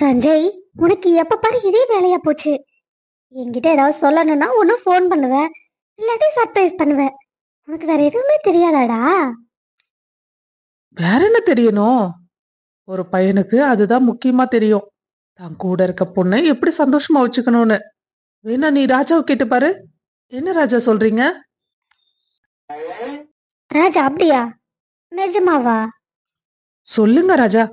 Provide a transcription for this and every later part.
சஞ்சய் உனக்கு எப்ப பாரு இதே வேலையா போச்சு. என்கிட்ட ஏதாவது சொல்லணும்னா ஒன்னும் ஃபோன் பண்ணுவ இல்லாட்டி சர்ப்ரைஸ் பண்ணுவ. உனக்கு வேற எதுவுமே தெரியாதாடா? வேற என்ன தெரியணும் ஒரு பையனுக்கு அதுதான் முக்கியமா தெரியும். தான் கூட இருக்க பொண்ணை எப்படி சந்தோஷமா வச்சுக்கணும்னு. வேணா நீ ராஜாவை கேட்டு பாரு. என்ன ராஜா சொல்றீங்க? ராஜா அப்படியா? நிஜமாவா? சொல்லுங்க ராஜா.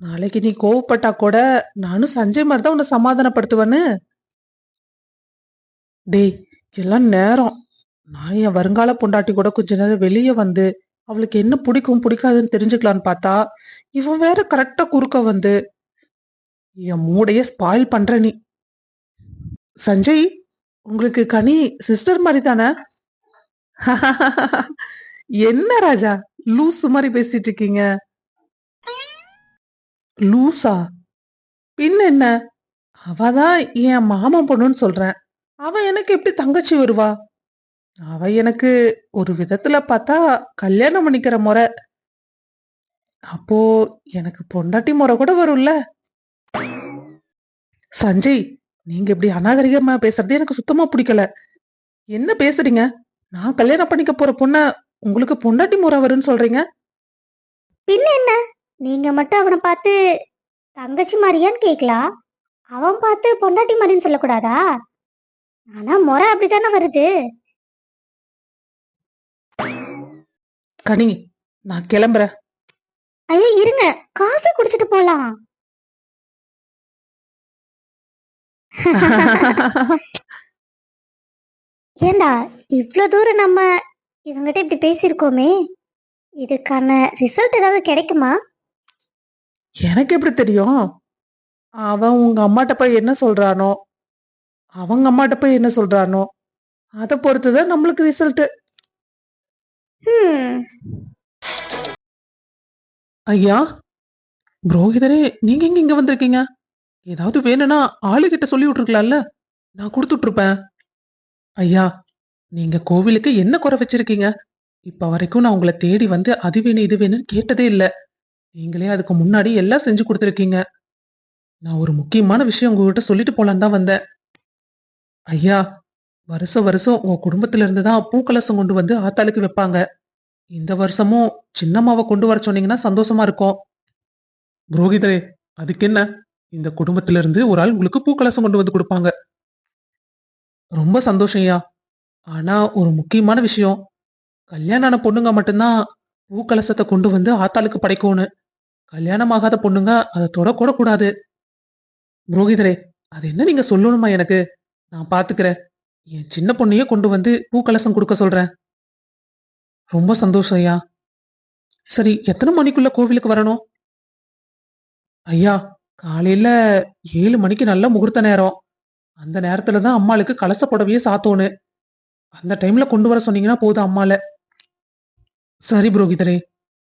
நாளைக்கு நீ கோவப்பட்டா கூட நானும் சஞ்சய் மாதிரி தான் உன்னை சமாதானப்படுத்துவேன்னு. டேய் எல்லாம் நேரம். நான் என் வருங்கால பொண்டாட்டி கூட கொஞ்ச நேரம் வெளியே வந்து அவளுக்கு என்ன பிடிக்கும் பிடிக்காதுன்னு தெரிஞ்சுக்கலான்னு பார்த்தா இவன் வேற கரெக்டா குறுக்க வந்து என் மூடைய ஸ்பாயில் பண்ற நீ. சஞ்சய் உங்களுக்கு கனி சிஸ்டர் மாதிரி தானே என்ன ராஜா லூசு மாதிரி பேசிட்டு இருக்கீங்க? லூசா. பின் என்ன அவதான் என் மாமன் பொண்ணுன்னு சொல்றேன். அவ எனக்கு எப்படி தங்கச்சி வருவா? அவ எனக்கு ஒரு விதத்துல பார்த்தா கல்யாணம் பண்ணிக்கிற முறை. அப்போ எனக்கு பொண்டாட்டி முறை கூட வரும்ல. சஞ்சய் நீங்க இப்படி அநாகரிகமா பேசுறது எனக்கு சுத்தமா பிடிக்கல. என்ன பேசுறீங்க? நான் கல்யாணம் பண்ணிக்க போற பொண்ண உங்களுக்கு பொண்டாட்டி முறை வரும்னு சொல்றீங்க? பின்ன என்ன நீங்க மட்டும் அவனை பார்த்து தங்கச்சி மாதிரியான்னு கேக்கலாம் அவன் பார்த்து பொண்டாட்டி மாதிரின்னு சொல்லக்கூடாதா? ஆனா முறை அப்படித்தானே வருது? கனி நான் கிளம்புறேன். ஐயோ இருங்க. காஃபி குடிச்சிட்டு போலாம். ஏண்டா இவ்ளோ தூரம் நம்ம இவங்கிட்ட இப்படி பேசியிருக்கோமே? இதுக்கான ரிசல்ட் ஏதாவது கிடைக்குமா? எனக்கு எப்படி தெரியும்? அவன் உங்க அம்மாட்ட போய் என்ன சொல்றானோ? அவங்க அம்மாட்ட போய் என்ன சொல்றானோ? அதை பொறுத்துதான் நம்மளுக்கு ரிசல்ட் ஐயா புரோகிதரே நீங்க எங்க இங்க வந்திருக்கீங்க? ஏதாவது வேணும்னா ஆளுகிட்ட சொல்லி விட்டுருக்கலாம்ல. நான் கொடுத்துட்டு இருப்பேன் ஐயா நீங்க கோவிலுக்கு என்ன குறை வச்சிருக்கீங்க? இப்ப வரைக்கும் நான் உங்களை தேடி வந்து அது வேணும் இது வேணும்னு கேட்டதே இல்ல. நீங்களே அதுக்கு முன்னாடி எல்லாம் செஞ்சு கொடுத்துருக்கீங்க. நான் ஒரு முக்கியமான விஷயம் உங்ககிட்ட சொல்லிட்டு போலான்னு தான் வந்தேன். ஐயா வருஷம் வருஷம் உன் குடும்பத்துல இருந்து தான் பூக்கலசம் கொண்டு வந்து ஆத்தாளுக்கு வைப்பாங்க. இந்த வருஷமும் சின்னம்மாவை கொண்டு வர சொன்னீங்கன்னா சந்தோஷமா இருக்கும். புரோகிதரே அதுக்கு என்ன இந்த குடும்பத்துல இருந்து ஒரு ஆள் உங்களுக்கு பூக்கலசம் கொண்டு வந்து கொடுப்பாங்க. ரொம்ப சந்தோஷம் ஐயா. ஆனா ஒரு முக்கியமான விஷயம். கல்யாணம் ஆன பொண்ணுங்க மட்டும்தான் பூக்கலசத்தை கொண்டு வந்து ஆத்தாளுக்கு படைக்கணும் கல்யாணம் ஆகாத பொண்ணுங்க அதை தொடக்கூட கூடாது புரோகிதரே அது என்ன நீங்க சொல்லணுமா எனக்கு? நான் பாத்துக்கிறேன். என் சின்ன பொண்ணையே கொண்டு வந்து பூக்கலசம் கொடுக்க சொல்றேன். ரொம்ப சந்தோஷம் ஐயா. சரி எத்தனை மணிக்குள்ள கோவிலுக்கு வரணும்? ஐயா காலையில ஏழு மணிக்கு நல்ல முகூர்த்த நேரம். அந்த நேரத்துல தான் அம்மாளுக்கு கலச புடவையே சாத்தோன்னு. அந்த டைம்ல கொண்டு வர சொன்னீங்கன்னா போதும் அம்மால. சரி புரோகிதரே.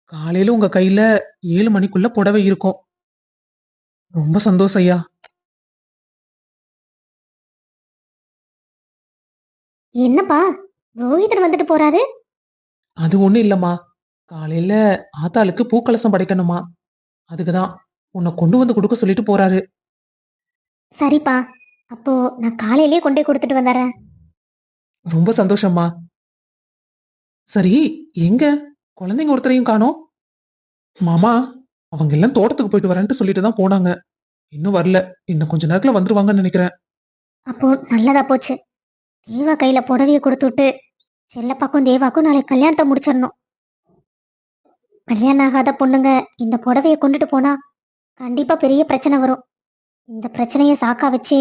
காலையில உங்க கையில ஏழு மணிக்குள்ள புடவை இருக்கும். ரொம்ப சந்தோஷம் ஐயா. என்னப்பா? ரோஹிதர் வந்துட்டு போறாரு? அது ஒண்ணும் இல்லம்மா. காலையில ஆத்தாளுக்கு பூக்கலசம் படைக்கணுமா? அதுக்குதான். உன்னை கொண்டு வந்து கொடுக்க சொல்லிட்டு போறாரு. சரிப்பா. அப்போ நான் காலையிலேயே கொண்டு போய் கொடுத்துட்டு வந்துடுறேன். ரொம்ப சந்தோஷம்மா. சரி எங்க? குழந்தைங்க ஒருத்தரையும் காணோம். மாமா அவங்க எல்லாம் தோட்டத்துக்கு போயிட்டு வரேன்ட்டு சொல்லிட்டு தான் போனாங்க. இன்னும் வரல. இன்னும் கொஞ்ச நேரத்துல வந்துருவாங்கன்னு நினைக்கிறேன். அப்போ நல்லதா போச்சு. தேவா கையில புடவைய கொடுத்துட்டு செல்லப்பாக்கும் தேவாக்கும் நாளைக்கு கல்யாணத்தை முடிச்சிடணும். கல்யாணம் ஆகாத பொண்ணுங்க இந்த புடவைய கொண்டுட்டு போனா கண்டிப்பா பெரிய பிரச்சனை வரும். இந்த பிரச்சனையை சாக்கா வச்சு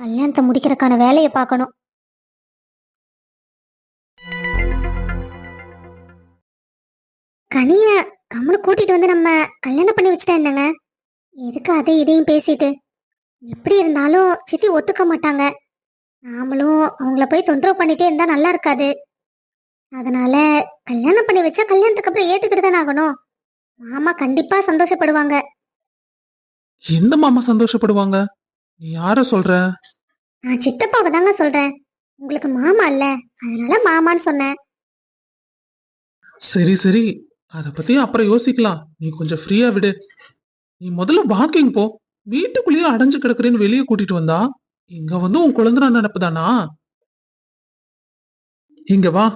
கல்யாணத்தை முடிக்கிறதுக்கான வேலையை பார்க்கணும். கனிய கம்முனு கூட்டிட்டு வந்து நம்ம கல்யாணம் பண்ணி வச்சுட்டா என்னங்க? எதுக்கு அதை இதையும் பேசிட்டு? எப்படி இருந்தாலும் சித்தி ஒத்துக்க மாட்டாங்க. நாமளும் அவங்கள போய் தொந்தரவு பண்ணிட்டே இருந்தா நல்லா இருக்காது. அதனால கல்யாணம் பண்ணி வச்சா கல்யாணத்துக்கு அப்புறம் ஏத்துக்கிட்டு தானே ஆகணும். மாமா கண்டிப்பா சந்தோஷப்படுவாங்க. எந்த மாமா சந்தோஷப்படுவாங்க? நீ யார சொல்ற? நான் சித்தப்பாவை தாங்க சொல்றேன். உங்களுக்கு மாமா இல்ல. அதனால மாமான்னு சொன்னேன். சரி சரி. அத பத்தி அப்புறம் யோசிக்கலாம். நீ கொஞ்சம் ஃப்ரீயா விடு. நீ முதல்ல வாக்கிங் போ. வீட்டுக்குள்ளேயே அடைஞ்சு கிடக்குறேன்னு வெளியே கூட்டிட்டு வந்தா இங்க வந்து உன் குழந்தை நினைப்புதானா? இங்க வா.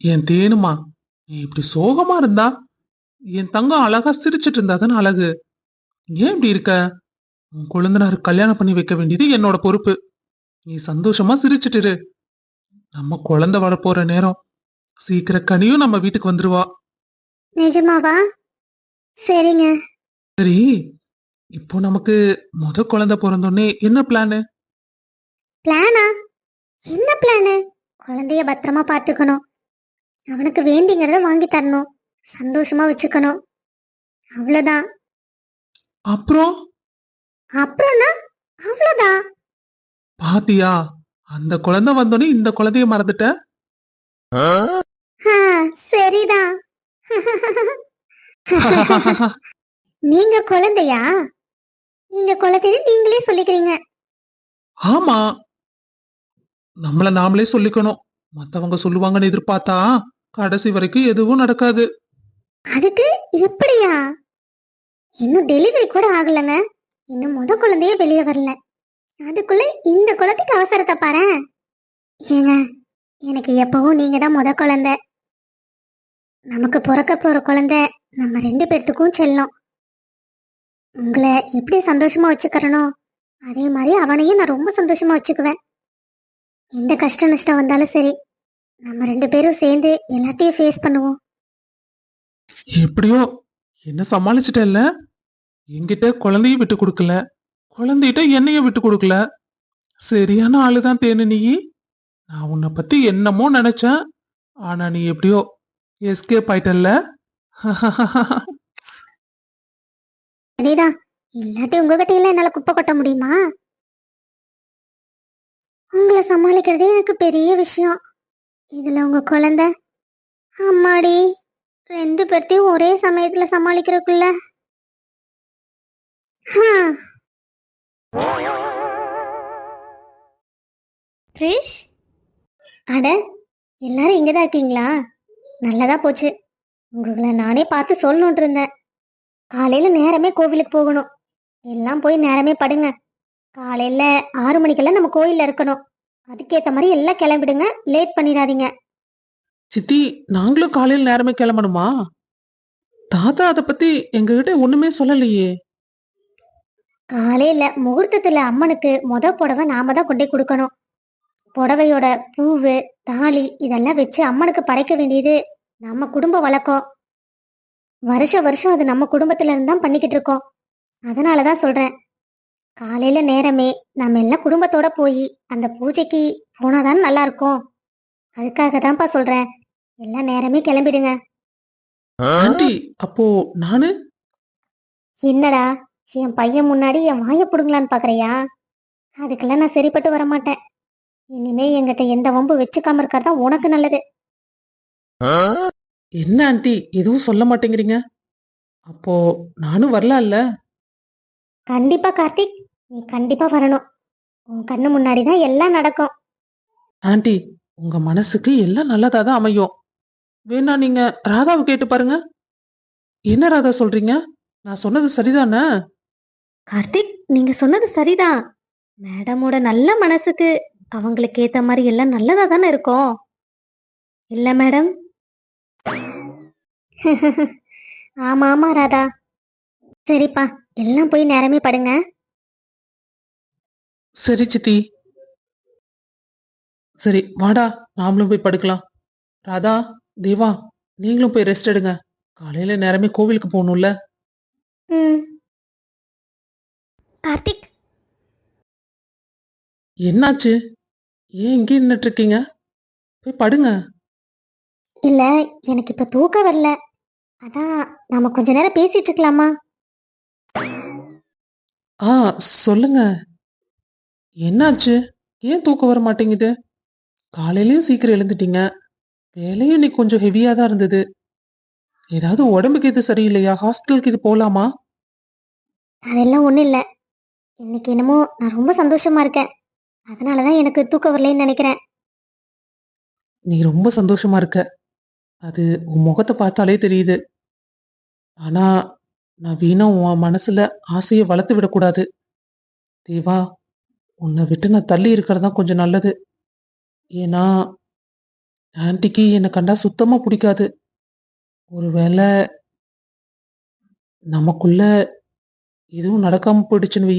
என் தேனுமா நீ இப்படி சோகமா இருந்தா என் தங்கம் அழகா சிரிச்சிட்டு இருந்தாதானே அழகு. ஏன் இப்படி இருக்க? உன் குழந்தனாரு கல்யாணம் பண்ணி வைக்க வேண்டியது என்னோட பொறுப்பு. நீ சந்தோஷமா சிரிச்சிட்டுரு நம்ம குழந்தை வர போற நேரம் சீக்கிர கனியும் நம்ம வீட்டுக்கு வந்துருவா. நிஜமாவா? சரிங்க. சரி இப்போ நமக்கு முத குழந்தை பிறந்தோடனே என்ன பிளானு? பிளானா? என்ன பிளானு? குழந்தைய பத்திரமா பார்த்துக்கணும் அவனுக்கு வேண்டிங்கிறத வாங்கி தரணும். சந்தோஷமா வச்சுக்கணும். அவ்வளவுதான் அப்புறம்? அப்புறம்னா? அவ்வளவுதான் பாத்தியா அந்த குழந்தை வந்தோடனே இந்த குழந்தைய மறந்துட்ட? சரிதான். நீங்க குழந்தையா? நீங்க குழந்தைன்னு நீங்களே சொல்லிக்கிறீங்க. ஆமா. நம்மள நாமளே சொல்லிக்கணும். மத்தவங்க சொல்லுவாங்கன்னு எதிர்பார்த்தா கடைசி வரைக்கும் எதுவும் நடக்காது. அதுக்கு எப்படியா? இன்னும் டெலிவரி கூட ஆகலங்க. இன்னும் முத குழந்தையே வெளியே வரல. அதுக்குள்ள இந்த குழந்தைக்கு அவசரத்தை பாரேன். ஏங்க எனக்கு எப்பவும் நீங்க தான் முத குழந்தை. நமக்கு பிறக்க போற குழந்தை நம்ம ரெண்டு பேர்த்துக்கும் செல்லும். உங்களை எப்படி சந்தோஷமா வச்சுக்கிறனோ அதே மாதிரி அவனையும் நான் ரொம்ப சந்தோஷமா வச்சுக்குவேன். எந்த கஷ்ட நஷ்டம் வந்தாலும் சரி நம்ம ரெண்டு பேரும் சேர்ந்து எல்லாத்தையும் ஃபேஸ் பண்ணுவோம். எப்படியோ என்ன சமாளிச்சிட்டல்ல என்கிட்ட குழந்தையும் விட்டு கொடுக்கல. குழந்தைகிட்ட என்னையும் விட்டு கொடுக்கல. சரியான ஆளுதான் தேனு நீ. நான் உன்னை பத்தி என்னமோ நினைச்சேன். ஆனா நீ எப்படியோ எஸ்கேப் ஆயிட்டல்ல அதேதான். இல்லாட்டி உங்ககிட்ட இல்ல என்னால குப்பை கொட்ட முடியுமா? உங்களை சமாளிக்கிறதே எனக்கு பெரிய விஷயம். இதுல உங்க குழந்தை. அம்மாடி ரெண்டு பேர்த்தையும் ஒரே சமயத்துல சமாளிக்கிறதுக்குள்ள. ஹம். அட எல்லாரும் இங்கதான் இருக்கீங்களா? நல்லதா போச்சு. உங்களை நானே பார்த்து சொல்லணும்னு இருந்தேன். காலையில நேரமே கோவிலுக்கு போகணும். எல்லாம் போய் நேரமே படுங்க. காலையில ஆறு மணிக்கெல்லாம் நம்ம கோயில்ல இருக்கணும். அதுக்கேத்த மாதிரி எல்லாம் கிளம்பிடுங்க. லேட் பண்ணிடாதீங்க. சித்தி நாங்களும் காலையில் நேரமே கிளம்பணுமா? தாத்தா அத பத்தி எங்ககிட்ட ஒண்ணுமே சொல்லலையே. காலையில முகூர்த்தத்துல அம்மனுக்கு முத புடவை நாம தான் கொண்டே கொடுக்கணும். புடவையோட பூவு தாலி இதெல்லாம் வச்சு அம்மனுக்கு படைக்க வேண்டியது நம்ம குடும்ப வழக்கம். வருஷ வருஷம் அது நம்ம குடும்பத்துல இருந்து தான் பண்ணிக்கிட்டு இருக்கோம். அதனாலதான் சொல்றேன். காலையில நேரமே நம்ம எல்லாம் குடும்பத்தோட போய் அந்த பூஜைக்கு போனாதான் நல்லா இருக்கும். அதுக்காக தான்ப்பா சொல்றேன். எல்லாம் நேரமே கிளம்பிடுங்க. ஆண்டி அப்போ நானு? என்னடா என் பையன் முன்னாடி என் வாயை பிடுங்களான்னு பாக்குறியா? அதுக்கெல்லாம் நான் சரிப்பட்டு வர மாட்டேன் இனிமே என்கிட்ட எந்த வம்பு வச்சுக்காம இருக்கறதா உனக்கு நல்லது. என்ன ஆண்டி? எதுவும் சொல்ல மாட்டேங்கிறீங்க? அப்போ நானும் வரலாம்ல? கண்டிப்பா கார்த்திக் நீ கண்டிப்பா வரணும். உன் கண்ணு முன்னாடி தான் எல்லாம் நடக்கும். ஆண்டி உங்க மனசுக்கு எல்லாம் நல்லதா தான் அமையும். வேணா நீங்க ராதாவை கேட்டு பாருங்க. என்ன ராதா சொல்றீங்க? நான் சொன்னது சரிதானே? கார்த்திக் நீங்க சொன்னது சரிதான். மேடமோட நல்ல மனசுக்கு அவங்களுக்கு ஏத்த மாதிரி எல்லாம் நல்லதா தானே இருக்கும். இல்ல மேடம்? ஆமா ஆமா ராதா. சரிப்பா எல்லாம் போய் நேரமே படுங்க. சரி சித்தி. சரி வாடா நாமளும் போய் படுக்கலாம். ராதா தேவா நீங்களும் போய் ரெஸ்ட் எடுங்க. காலையில நேரமே கோவிலுக்கு போகணும்ல. ம். கார்த்திக்? என்னாச்சு? ஏன் இங்கே நின்னுட்டு இருக்கீங்க போய் படுங்க. இல்ல எனக்கு இப்ப தூக்கம் வரல. அதான் நாம கொஞ்ச நேரம் பேசிட்டு இருக்கலாமா ஆ சொல்லுங்க. என்னாச்சு? ஏன் தூக்கம் வர மாட்டேங்குது? காலையிலயும் சீக்கிரம் எழுந்துட்டீங்க. வேலையும் இன்னைக்கு கொஞ்சம் ஹெவியா தான் இருந்தது. ஏதாவது உடம்புக்கு இது சரியில்லையா? ஹாஸ்பிட்டலுக்கு இது போலாமா? அதெல்லாம் ஒண்ணும் இல்ல. இன்னைக்கு என்னமோ நான் ரொம்ப சந்தோஷமா இருக்கேன். அதனாலதான் எனக்கு தூக்கம் வரலைன்னு நினைக்கிறேன். நீ ரொம்ப சந்தோஷமா இருக்க. அது உன் முகத்தை பார்த்தாலே தெரியுது. ஆனா நான் வீணா உன் மனசுல ஆசையை வளர்த்து விடக்கூடாது. தேவா உன்னை விட்டு நான் தள்ளி இருக்கிறது தான் கொஞ்சம் நல்லது. ஏன்னா ஆன்ட்டிக்கு என்னை கண்டா சுத்தமா பிடிக்காது. ஒருவேளை நமக்குள்ள எதுவும் நடக்காம போயிடுச்சுன்னு வை.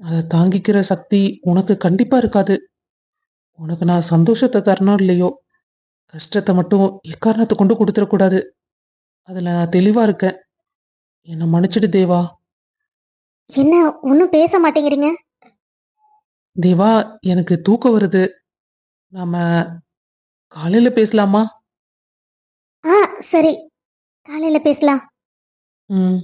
அதை தாங்கிக்கிற சக்தி உனக்கு கண்டிப்பா இருக்காது. உனக்கு நான் சந்தோஷத்தை தரணும் இல்லையோ கஷ்டத்தை மட்டும் எக்காரணத்தை கொண்டு கொடுத்துடக்கூடாது. அதுல நான் தெளிவா இருக்கேன். என்னை மன்னிச்சிடு தேவா. என்ன ஒன்றும் பேச மாட்டேங்கிறீங்க? தேவா எனக்கு தூக்கம் வருது. நாம காலையில பேசலாமா? ஆ சரி. காலையில பேசலாம். ம்.